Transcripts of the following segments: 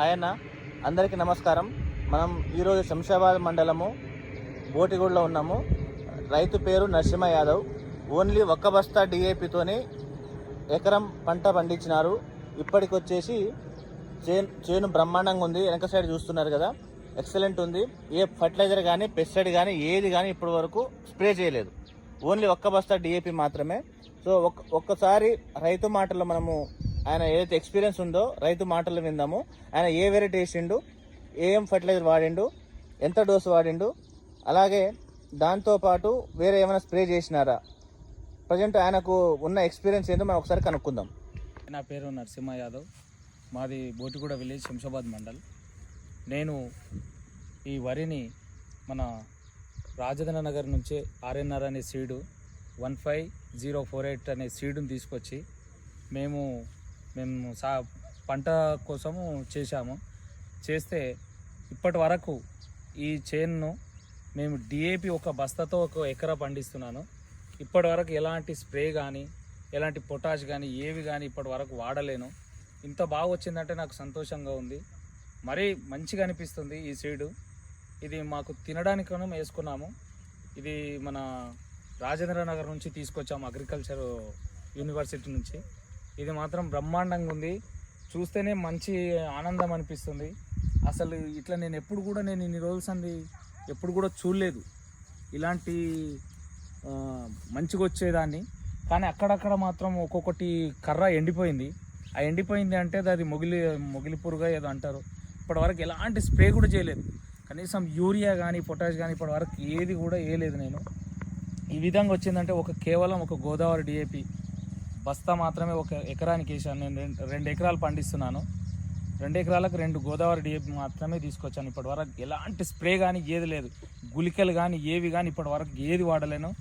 ఆయన అందరికీ నమస్కారం. మనం ఈరోజు శంషాబాద్ మండలము బోటిగూడలో ఉన్నాము. రైతు పేరు నరసింహ యాదవ్. ఓన్లీ ఒక్క బస్తా డిఏపితోనే ఎకరం పంట పండించినారు. ఇప్పటికొచ్చేసి చేను చేను బ్రహ్మాండంగా ఉంది. వెనక సైడ్ చూస్తున్నారు కదా. ఎక్సలెంట్ ఉంది. ఏ ఫర్టిలైజర్ కానీ పెస్టిసైడ్ కానీ ఏది కానీ ఇప్పటి వరకు స్ప్రే చేయలేదు. ఓన్లీ ఒక్క బస్తా డిఏపి మాత్రమే. సో ఒక్క ఒక్కసారి రైతు మాటలు మనము ఆయన ఏదైతే ఎక్స్పీరియన్స్ ఉందో రైతు మాటలు విందాము. ఆయన ఏ వెరైటీ వేసిండు ఏం ఫర్టిలైజర్ వాడిండు ఎంత డోసు వాడిండు అలాగే దాంతోపాటు వేరే ఏమైనా స్ప్రే చేసినారా? ప్రజెంట్ ఆయనకు ఉన్న ఎక్స్పీరియన్స్ ఏందో మనం ఒకసారి కనుక్కుందాం. నా పేరు నరసింహ యాదవ్. మాది బోటిగూడ విలేజ్ శంషాబాద్ మండల్. నేను ఈ వరిని మన రాజధాని నగర్ నుంచి ఆర్ఎన్ఆర్ అనే seed one five zero four eight అనే సీడుని తీసుకొచ్చి మేము మేము సా పంట కోసము చేశాము. చేస్తే ఇప్పటి వరకు ఈ చేన్ను మేము డిఏపి ఒక బస్తాతో ఒక ఎకరా పండిస్తున్నాను. ఇప్పటి వరకు ఎలాంటి స్ప్రే కానీ ఎలాంటి పొటాష్ కానీ ఏవి కానీ ఇప్పటి వరకు వాడలేను. ఇంత బాగా వచ్చిందంటే నాకు సంతోషంగా ఉంది. మరీ మంచిగా అనిపిస్తుంది ఈ సీడు. ఇది మాకు తినడానికను వేసుకున్నాము. ఇది మన రాజేంద్ర నగర్ నుంచి తీసుకొచ్చాము అగ్రికల్చర్ యూనివర్సిటీ నుంచి. ఇది మాత్రం బ్రహ్మాండంగా ఉంది. చూస్తేనే మంచి ఆనందం అనిపిస్తుంది. అసలు ఇట్లా నేను ఎప్పుడు కూడా నేను ఇన్ని రోజులు సంది ఎప్పుడు కూడా చూడలేదు. ఇలాంటి మంచిగా వచ్చేదాన్ని. కానీ అక్కడక్కడ మాత్రం ఒక్కొక్కటి కర్ర ఎండిపోయింది. ఆ ఎండిపోయింది అంటే అది మొగిలి మొగిలి పురుగా ఏదో అంటారు. ఇప్పటివరకు ఎలాంటి స్ప్రే కూడా చేయలేదు. కనీసం యూరియా కానీ పొటాష్ కానీ ఇప్పటివరకు ఏది కూడా వేయలేదు నేను. ఈ విధంగా వచ్చిందంటే ఒక కేవలం ఒక గోదావరి డిఏపి బస్తా మాత్రమే ఒక ఎకరానికి వేసాను. నేను రెండు ఎకరాలు పండిస్తున్నాను. రెండు ఎకరాలకు రెండు గోదావరి డిఏపి మాత్రమే తీసుకొచ్చాను. ఇప్పటి వరకు ఎలాంటి స్ప్రే కానీ ఏది లేదు. గుళికలు కానీ ఏవి కానీ ఇప్పటి వరకు ఏది వాడలేను.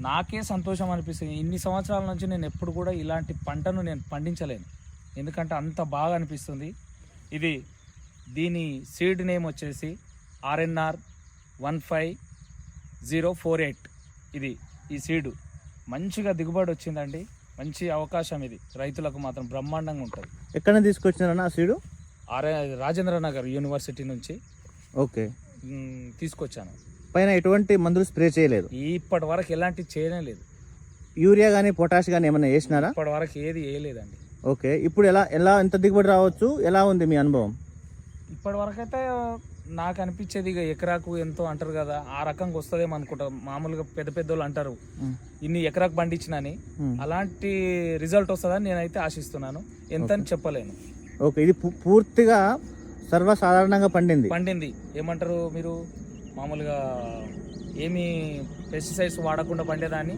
నాకే సంతోషం అనిపిస్తుంది. ఇన్ని సంవత్సరాల నుంచి నేను ఎప్పుడు కూడా ఇలాంటి పంటను నేను పండించలేను. ఎందుకంటే అంత బాగా అనిపిస్తుంది. ఇది దీని సీడ్ నేమ్ వచ్చేసి RNR one five zero four eight. ఇది ఈ సీడు. మంచిగా దిగుబడి వచ్చిందండి. మంచి అవకాశం ఇది. రైతులకు మాత్రం బ్రహ్మాండంగా ఉంటుంది. ఎక్కడ తీసుకొచ్చినారన్న ఆ సీడు? రాజేంద్ర నగర్ యూనివర్సిటీ నుంచి ఓకే. మ్, తీసుకొచ్చాను. పైన ఎటువంటి మందులు స్ప్రే చేయలేదు? ఇప్పటి వరకు ఎలాంటి చేయడం లేదు. యూరియా కానీ పొటాష్ కానీ ఏమైనా వేసినారా? ఇప్పటి వరకు ఏది వేయలేదండి. ఓకే. ఇప్పుడు ఎలా ఎలా ఎంత దిగుబడి రావచ్చు? ఎలా ఉంది మీ అనుభవం? ఇప్పటి వరకు అయితే నాకు అనిపించేది ఇక ఎకరాకు ఎంతో అంటారు కదా ఆ రకంగా వస్తుందేమో అనుకుంటా. మామూలుగా పెద్ద పెద్ద వాళ్ళు అంటారు. ఇన్ని ఎకరాకు పండించినని. అలాంటి రిజల్ట్ వస్తుందని నేనైతే ఆశిస్తున్నాను. ఎంత అని చెప్పలేను. ఓకే ఇది పూర్తిగా సర్వసాధారణంగా పండింది. పండింది. ఏమంటారు మీరు? మామూలుగా ఏమి పెస్టిసైడ్స్ వాడకుండా పండేదాన్ని?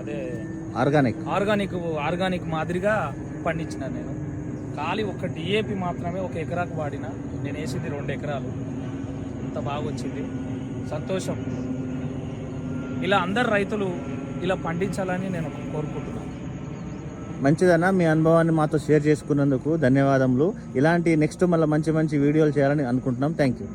అదే ఆర్గానిక్ ఆర్గానిక్ ఆర్గానిక్ మాదిరిగా పండించిన నేను. ఖాళీ ఒక డిఏపి మాత్రమే ఒక ఎకరాకు వాడిన నేను వేసింది రెండు ఎకరాలు. అంత బాగా వచ్చింది సంతోషం. ఇలా అందరు రైతులు ఇలా పండించాలని నేను కోరుకుంటున్నాను మంచిదన్న మీ అనుభవాన్ని మాతో షేర్ చేసుకున్నందుకు ధన్యవాదములు. ఇలాంటి నెక్స్ట్ మళ్ళీ మంచి మంచి వీడియోలు చేయాలని అనుకుంటున్నాం. Thank you.